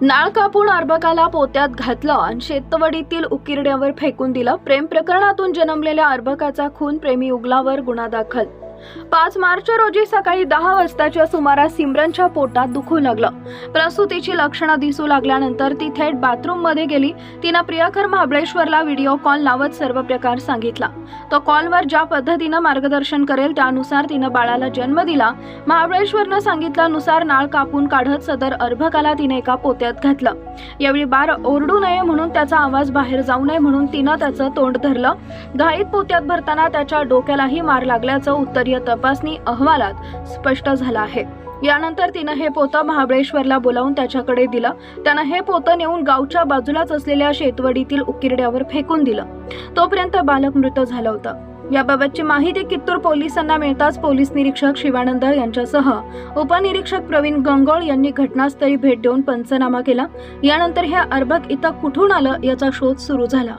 नाळ कापून अर्भकाला पोत्यात घातलं आणि शेतवडीतील उकिरड्यावर फेकून दिलं. प्रेम प्रकरणातून जन्मलेल्या अर्भकाचा खून प्रेमी उगलावर गुन्हा दाखल पाच मार्च रोजी सकाळी दहा वाजताच्या सुमारास सिमरनच्या पोटात दुखू लागलं. प्रसूतीची लक्षणं दिसू लागल्यानंतर ती थेट बाथरूममध्ये गेली. तिनं प्रियाकर महाबळेश्वरला व्हिडिओ कॉल लावत सर्व प्रकार सांगितला. तो कॉलवर ज्या पद्धतीनं मार्गदर्शन करेल त्यानुसार तिनं बाळाला जन्म दिला. महाबळेश्वरनं सांगितल्यानुसार नाळ कापून काढत सदर अर्भकाला तिने एका पोत्यात घातलं. यावेळी बार ओरडू नये म्हणून त्याचा आवाज बाहेर जाऊ नये म्हणून तिनं त्याचं तोंड धरलं. घाईत पोत्यात भरताना त्याच्या डोक्यालाही मार लागल्याचं उत्तरी विभागीय तपासणी अहवालात स्पष्ट झालं आहे. यानंतर तिनं हे पोतं महाबळेश्वरला बोलावून त्याच्याकडे दिलं. त्यानं हे पोतं नेऊन गावच्या बाजूलाच असलेल्या शेतवडीतील उकिरड्यावर फेकून दिलं. तोपर्यंत बालक मृत झालं होतं. याबाबतची माहिती कित्तूर पोलिसांना मिळताच पोलीस निरीक्षक शिवानंद यांच्यासह उपनिरीक्षक प्रवीण गंगोळ यांनी घटनास्थळी भेट देऊन पंचनामा केला. यानंतर हे अर्भक इथं कुठून आलं याचा शोध सुरू झाला.